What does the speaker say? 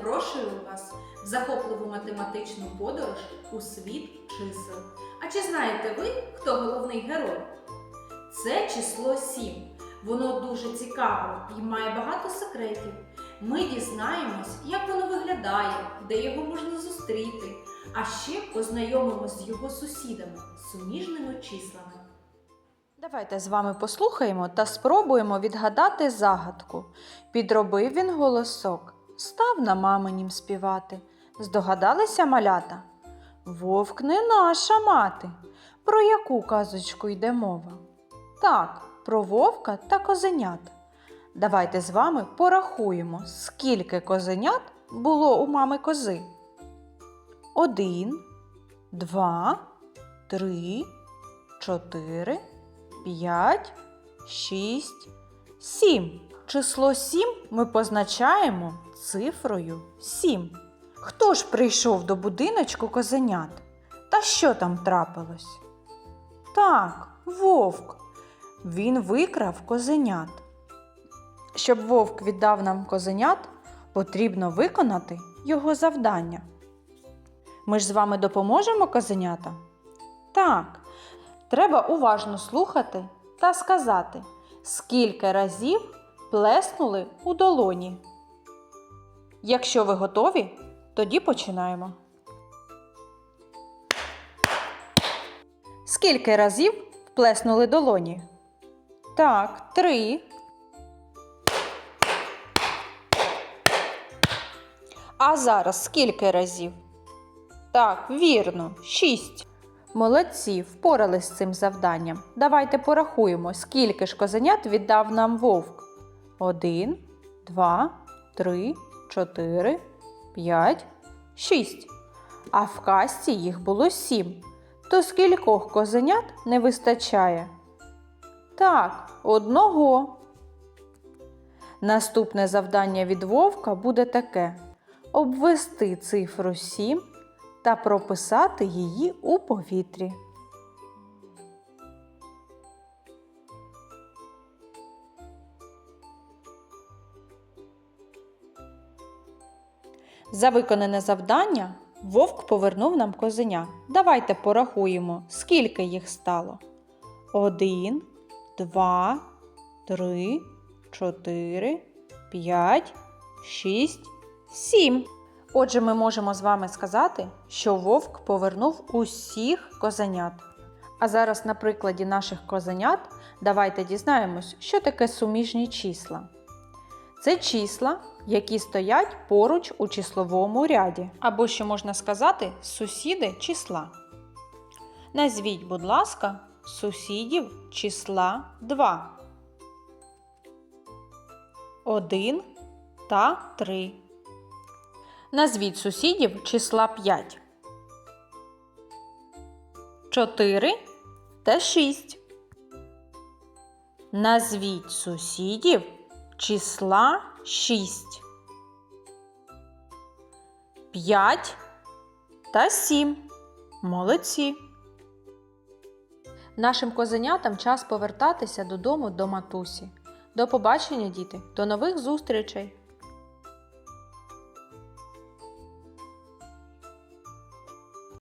запрошую вас в захопливу математичну подорож у світ чисел. А чи знаєте ви, хто головний герой? Це число 7. Воно дуже цікаве і має багато секретів. Ми дізнаємось, як воно виглядає, де його можна зустріти, а ще познайомимось з його сусідами, суміжними числами. Давайте з вами послухаємо та спробуємо відгадати загадку. Підробив він голосок, став на маминім співати. Здогадалися малята? Вовк не наша мати. Про яку казочку йде мова? Так, про вовка та козенят. Давайте з вами порахуємо, скільки козенят було у мами кози. Один, два, три, чотири. 5, 6, 7. Число 7 ми позначаємо цифрою 7. Хто ж прийшов до будиночку козенят? Та що там трапилось? Так, вовк. Він викрав козенят. Щоб вовк віддав нам козенят, потрібно виконати його завдання. Ми ж з вами допоможемо козенятам? Так. Треба уважно слухати та сказати, скільки разів плеснули у долоні. Якщо ви готові, тоді починаємо. Скільки разів плеснули долоні? Так, три. А зараз скільки разів? Так, вірно, шість. Молодці, впорались з цим завданням. Давайте порахуємо, скільки ж козенят віддав нам вовк. Один, два, три, чотири, п'ять, шість. А в касті їх було сім. То скількох козенят не вистачає? Так, одного. Наступне завдання від вовка буде таке: обвести цифру 7 та прописати її у повітрі. За виконане завдання вовк повернув нам козеня. Давайте порахуємо, скільки їх стало. Один, два, три, чотири, п'ять, шість, сім. Отже, ми можемо з вами сказати, що вовк повернув усіх козенят. А зараз на прикладі наших козенят давайте дізнаємось, що таке суміжні числа. Це числа, які стоять поруч у числовому ряді, або, що можна сказати, сусіди числа. Назвіть, будь ласка, сусідів числа 2. 1 та 3. Назвіть сусідів числа 5. 4 та 6. Назвіть сусідів числа 6. 5 та 7. Молодці. Нашим козенятам час повертатися додому до матусі. До побачення, діти, до нових зустрічей!